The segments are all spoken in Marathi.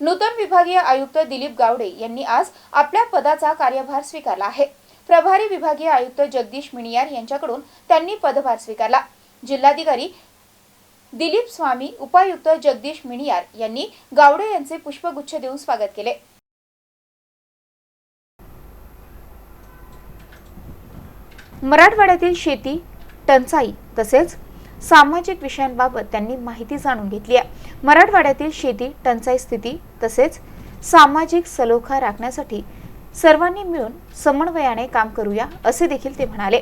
नूतन विभागीय आयुक्त दिलीप गावडे यांनी आज आपल्या पदाचा कार्यभार स्वीकारला आहे. प्रभारी विभागीय आयुक्त जगदीश मिणियार यांच्याकडून त्यांनी पदभार स्वीकारला. जिल्हाधिकारी दिलीप स्वामी उपायुक्त जगदीश मिणियार यांनी गावडे यांचे पुष्पगुच्छ देऊन स्वागत केले. मराठवाड्यातील शेती टंचाई तसेच सामाजिक विषयांबाबत त्यांनी माहिती जाणून घेतली आहे. मराठवाड्यातील शेती टंचाई स्थिती तसेच सामाजिक सलोखा राखण्यासाठी सर्वांनी मिळून समन्वयाने काम करूया असे देखील ते म्हणाले.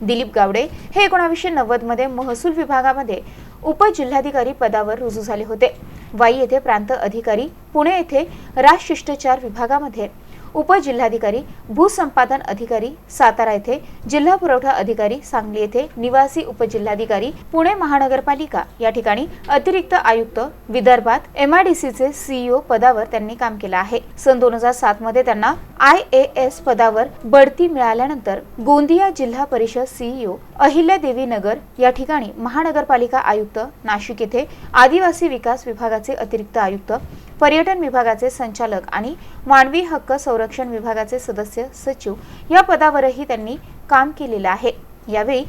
दिलीप गावडे हे एकोणावीसशे नव्वदमध्ये महसूल विभागामध्ये उपजिल्हाधिकारी पदावर रुजू झाले होते. वाई येथे प्रांत अधिकारी पुणे येथे राजशिष्टाचार विभागामध्ये उपजिल्हाधिकारी भूसंपादन अधिकारी सातारा येथे जिल्हा पुरवठा अधिकारी सांगली येथे निवासी उपजिल्हाधिकारी पुणे महानगरपालिका या ठिकाणी अतिरिक्त आयुक्त विदर्भात एमआयडीसीचे सीईओ पदावर त्यांनी काम केलं आहे. सन दोन हजार सात मध्ये त्यांना आय ए एस पदावर बढती मिळाल्यानंतर गोंदिया जिल्हा परिषद सीईओ अहिल्यादेवी नगर या ठिकाणी महानगरपालिका आयुक्त नाशिक येथे आदिवासी विकास विभागाचे अतिरिक्त आयुक्त पर्यटन विभागाचे संचालक आणि मानवी हक्क संरक्षण विभागाचे सदस्य सचिव या पदावरही त्यांनी काम केलेलं आहे. यावेळी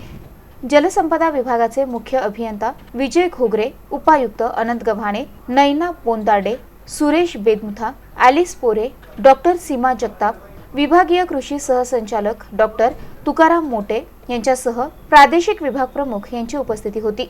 जलसंपदा विभागाचे मुख्य अभियंता विजय घोगरे उपायुक्त अनंत गव्हाणे नैना पोंदाडे सुरेश बेदमुथा ॲलिस पोरे डॉक्टर सीमा जगताप विभागीय कृषी सहसंचालक डॉक्टर तुकाराम मोटे यांच्यासह प्रादेशिक विभाग प्रमुख यांची उपस्थिती होती.